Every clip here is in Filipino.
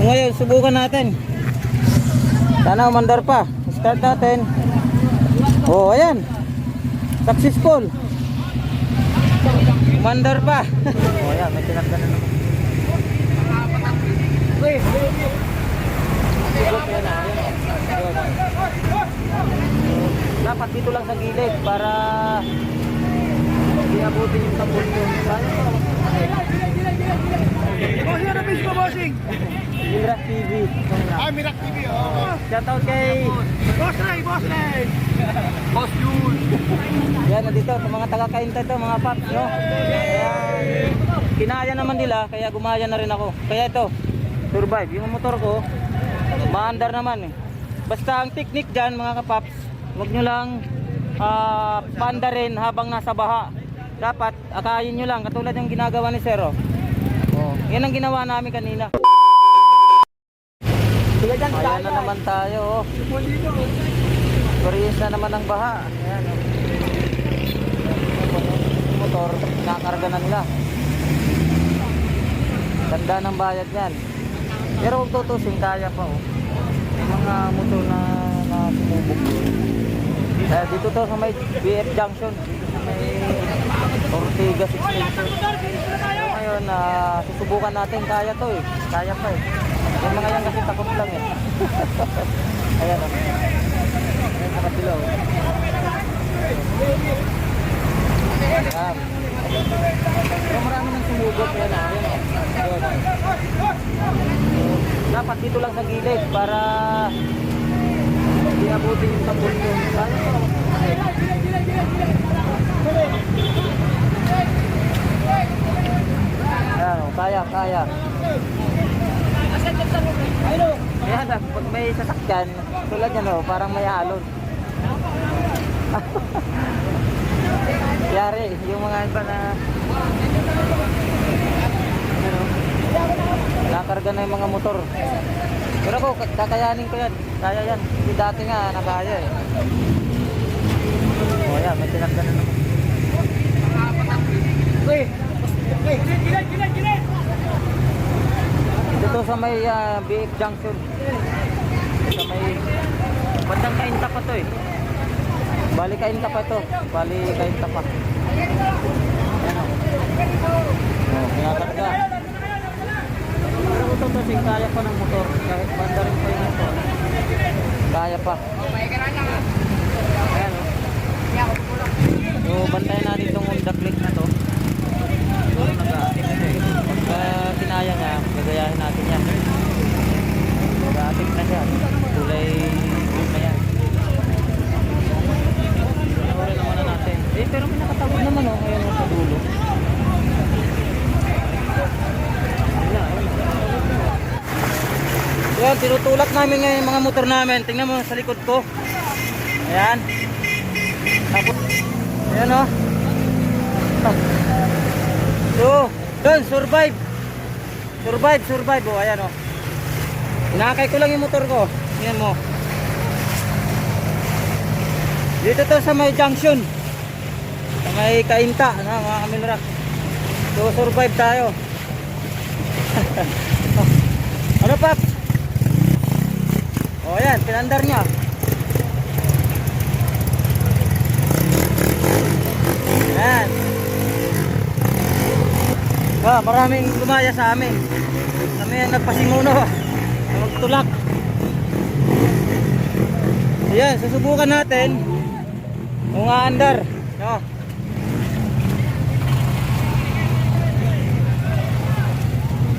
Ngayon, subukan natin. Sana umandar pa. Start natin. Oh, ayan. Successful. Umandar pa. oh, ayan. May tinakda na naman. Dapat dito lang sa gilid para hindi abutin yung tambol ko. Sayang pa. Boss, yan ang fish ko, bossing. Ilrak TV. Ah, Mirak TV, oh. Shoutout kay Boss Ray, Boss Ray. Boss Jun. Yan, sa mga taga-kainta to, mga paps, no? Kaya, kinaya naman nila, kaya gumaya na rin ako. Kaya ito, survive. Yung motor ko, maandar naman eh. Basta ang technique dyan, mga kapaps, huwag nyo lang ah, paandarin habang nasa baha. Dapat, akayin nyo lang, katulad yung ginagawa ni Sero. Oh, yan ang ginawa namin kanina. Ayan na naman tayo, oh. Experience na naman ng baha. Ayan, oh. Motor, nakarga na nila. Ganda ng bayad yan. Pero kung tutusin, kaya pa oh. Mga motor na, na sumubok. Eh, dito to sa may BF Junction. May Ortigas Extension. So, ngayon, ah, susubukan natin. Kaya to eh. Kaya pa eh. Yung mga yan kasi takot lang eh. Ayan oh. Ayan nakasilaw. Ayan. Pero marami nang sumugod. Ayan ah. Ayan ah. Ayan. Dapat dito lang sa gilid para hindi abutin yung tambol ko. Sayang pa. Ayan oh. Kaya. Kaya na, pag may sasakyan, tulad yan oh, parang may alon. Yari, yung mga iba na ano, nakarga na yung mga motor. Pero ako, kakayanin ko yan. Kaya yan. Hindi dati nga, nakaya eh. O yan, may tinagda na naman. Uy. Uy, gilid, gilid. Dito sa may ah, BF Junction. Sa may bandang kainta pa to eh. Bali kainta pa to. Bali kainta pa. Oh, kinakarga. Pero ito kasi kaya pa ng motor. Kahit banda rin pa yung motor. Kaya pa. Ayan o. So bantayan natin itong Honda Click na to. Siguro nag-aatik na siya eh. Pagka kinaya niya, gagayahin natin yan. Nag-aatik na siya. Kulay blue na yan. Panoorin naman na natin. Eh, pero may nakatawid naman oh. Ayan oh, sa dulo. Wala, wala. Yan, tinutulak namin ngayon yung mga motor namin. Tingnan mo sa likod ko. Ayan. Tapos, ayan oh. Ah. So, dun, survive. Survive, survive. Oh, ayan oh. Inakay ko lang yung motor ko. Ayan mo. Dito to sa may junction. Sa may kainta, na mga kamilrak. So, survive tayo. ano pa? Oh, ayan, pinandar niya. Ayan. Ah, maraming gumaya sa amin. Kami ang nagpasimuno. Magtulak. Ayan, susubukan natin. Kung aandar. No.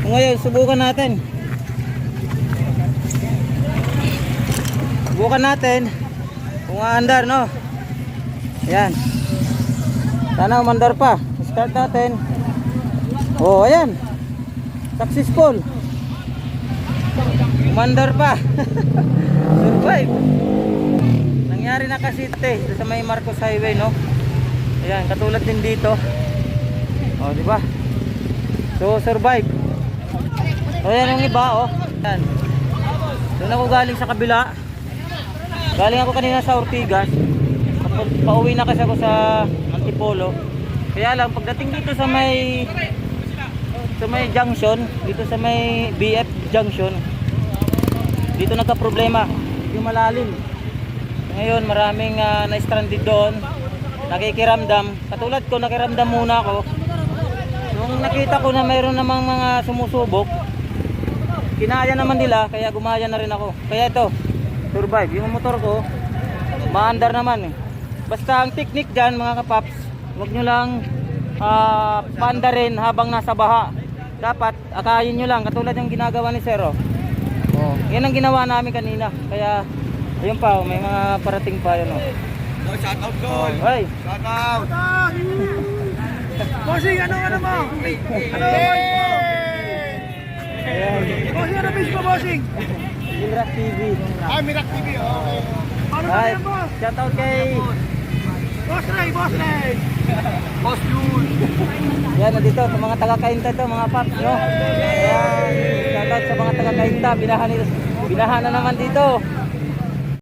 Ngayon, subukan natin. Subukan natin. Kung aandar, no. Ayan. Sana umandar pa. Start natin. Oh, ayan. Successful. Umandar pa. Survive. Nangyari na kasi ito eh, sa may Marcos Highway, no? Ayan, katulad din dito. Oh, di ba? So, survive. So, ayan yung iba, oh. Ayan. Doon ako galing sa kabila. Galing ako kanina sa Ortigas. Pauwi na kasi ako sa Antipolo. Kaya lang, pagdating dito sa may sa may junction, dito sa may BF junction, dito nagka-problema. Yung malalim. Ngayon, maraming ah, na-stranded doon. Nakikiramdam. Katulad ko, nakiramdam muna ako. Nung nakita ko na mayroon namang mga sumusubok, kinaya naman nila, kaya gumaya na rin ako. Kaya ito, survive. Yung motor ko, maandar naman eh. Basta ang technique dyan mga kapaps, huwag nyo lang ah, paandarin habang nasa baha. Dapat akayin nyo lang, katulad yung ginagawa ni Sero. Oh, yan ang ginawa namin kanina. Kaya, ayun pa, oh, may mga parating pa yun. Oh. Oh, shout out Oh, goal. ay, Shout out. Bossing, ano ano mo? Ano ayan, Bossing, ano page mo, bossing? Ilrak TV. Ah, Mirak TV, okay. Paano Ay, yan, boss? shout out kay Boss Ray, Boss Ray. Boss Jun. Yan, nandito sa mga taga-kainta to, mga paps, no? Ayan, shoutout sa mga taga-kainta, binahan, binahan na naman dito.